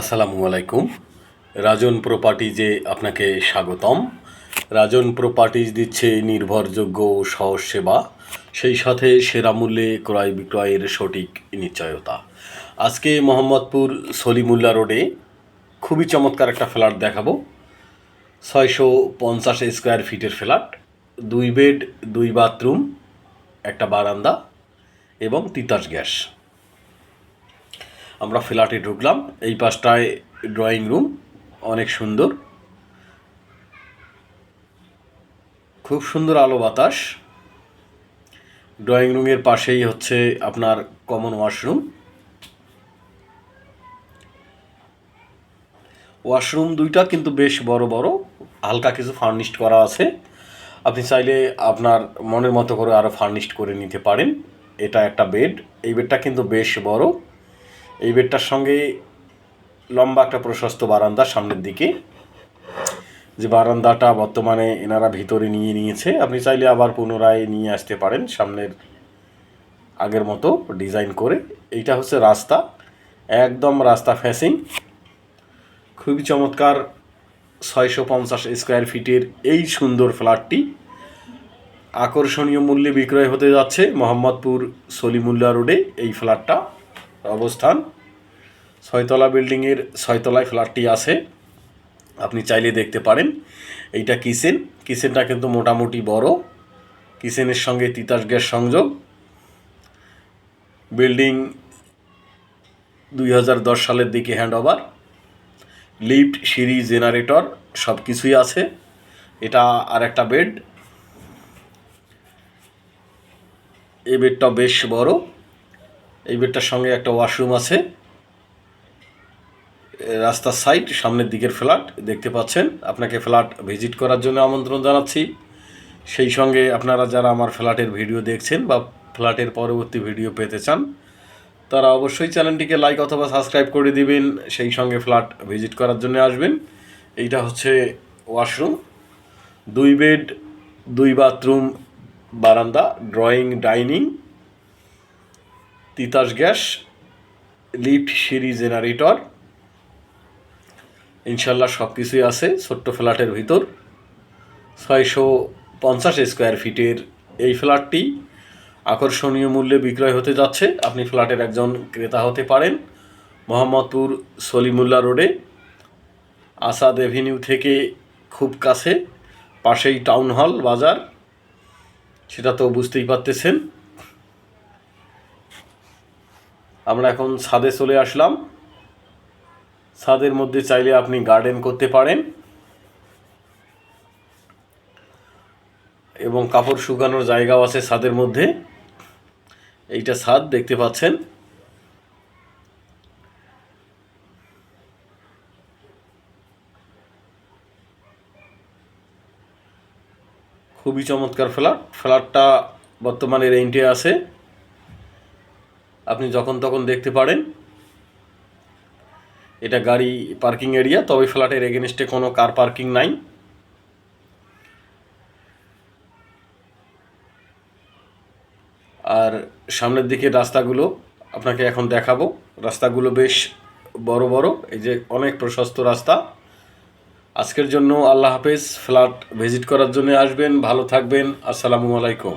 আসসালামু আলাইকুম। রাজন প্রপার্টিজে আপনাকে স্বাগতম। রাজন প্রপার্টিজ দিচ্ছে নির্ভরযোগ্য সহজ সেবা, সেই সাথে সেরা মূল্যে ক্রয় বিক্রয়ের সঠিক নিশ্চয়তা। আজকে মোহাম্মদপুর সলিমুল্লা রোডে খুবই চমৎকার একটা ফ্ল্যাট দেখাবো। ছয়শো পঞ্চাশ স্কোয়ার ফিটের ফ্ল্যাট দুই বেড দুই বাথরুম একটা বারান্দা এবং তিতাস গ্যাস। আমরা ফ্ল্যাটে ঢুকলাম, এই পাশটায় ড্রয়িং রুম অনেক সুন্দর। খুব সুন্দর আলো বাতাস। ড্রয়িং রুমের পাশেই হচ্ছে আপনার কমন ওয়াশরুম ওয়াশরুম দুইটা কিন্তু বেশ বড় বড়, হালকা কিছু ফার্নিশড করা আছে। আপনি চাইলে আপনার মনের মতো করে আরও ফার্নিশড করে নিতে পারেন। এটা একটা বেড এই বেডটা কিন্তু বেশ বড়। এই বেডটার সঙ্গে লম্বা একটা প্রশস্ত বারান্দা সামনের দিকে। যে বারান্দাটা বর্তমানে এনারা ভিতরে নিয়ে নিয়েছে, আপনি চাইলে আবার পুনরায় নিয়ে আসতে পারেন সামনের আগের মতো ডিজাইন করে। এইটা হচ্ছে রাস্তা, একদম রাস্তা ফেসিং খুবই চমৎকার ছয়শো পঞ্চাশ স্কোয়ার ফিটের এই সুন্দর ফ্ল্যাটটি। আকর্ষণীয় মূল্যে বিক্রয় হতে যাচ্ছে মোহাম্মদপুর সলিমুল্লা রোডে এই ফ্ল্যাটটা। অবস্থান। ছয়তলা বিল্ডিংয়ের ছয়তলায় ফ্ল্যাটটি আছে। আপনি চাইলে দেখতে পারেন। এইটা কিচেন। কিচেনটা কিন্তু মোটামুটি বড়। কিচেনের সঙ্গে তিতাস গ্যাস সংযোগ। বিল্ডিং দুই হাজার দশ সালের দিকে হ্যান্ড ওভার লিফট, সিঁড়ি, জেনারেটর সব কিছুই আছে। এটা আর একটা বেড। এ বেডটা বেশ বড়। এই বেডটার সঙ্গে একটা ওয়াশরুম আছে। রাস্তার সাইড, সামনের দিকের ফ্ল্যাট, দেখতে পাচ্ছেন। আপনাকে ফ্ল্যাট ভিজিট করার জন্য আমন্ত্রণ জানাচ্ছি। সেই সঙ্গে আপনারা যারা আমার ফ্ল্যাটের ভিডিও দেখছেন বা ফ্ল্যাটের পরবর্তী ভিডিও পেতে চান, তারা অবশ্যই চ্যানেলটিকে লাইক অথবা সাবস্ক্রাইব করে দিবেন। সেই সঙ্গে ফ্ল্যাট ভিজিট করার জন্য আসবেন। এইটা হচ্ছে ওয়াশরুম। দুই বেড, দুই বাথরুম, বারান্দা, drawing, dining. Titas gas, lift সিঁড়ি জেনারেটর। ইনশাল্লাহ সব কিছুই আছে ছোট্ট ফ্ল্যাটের ভিতর। ছয়শো পঞ্চাশ স্কোয়ার ফিটের এই ফ্ল্যাটটি আকর্ষণীয় মূল্যে বিক্রয় হতে যাচ্ছে। আপনি ফ্ল্যাটের একজন ক্রেতা হতে পারেন। মোহাম্মদপুর সলিমুল্লা রোডে, আসাদ এভিনিউ থেকে খুব কাছে, পাশেই টাউন হল, বাজার। সেটা তো বুঝতেই পারতেছেন। আমরা এখন ছাদে চলে আসলাম। ছাদের মধ্যে চাইলে আপনি গার্ডেন করতে পারেন। এবং কাপড় শুকানোর জায়গাও আছে ছাদের মধ্যে। এইটা ছাদ, দেখতে পাচ্ছেন। খুবই চমৎকার ফ্ল্যাট। ফ্ল্যাটটা বর্তমানে রেন্টে আছে। আপনি যখন তখন দেখতে পারেন। এটা গাড়ি পার্কিং এরিয়া, তবে ফ্ল্যাটের এগেনস্টে কোনো কার পার্কিং নাই। আর সামনের দিকে রাস্তাগুলো আপনাকে এখন দেখাবো। রাস্তাগুলো বেশ বড় বড়, এই যে অনেক প্রশস্ত রাস্তা। আজকের জন্য আল্লাহ হাফেজ। ফ্ল্যাট ভিজিট করার জন্য আসবেন। ভালো থাকবেন। আসসালামু আলাইকুম।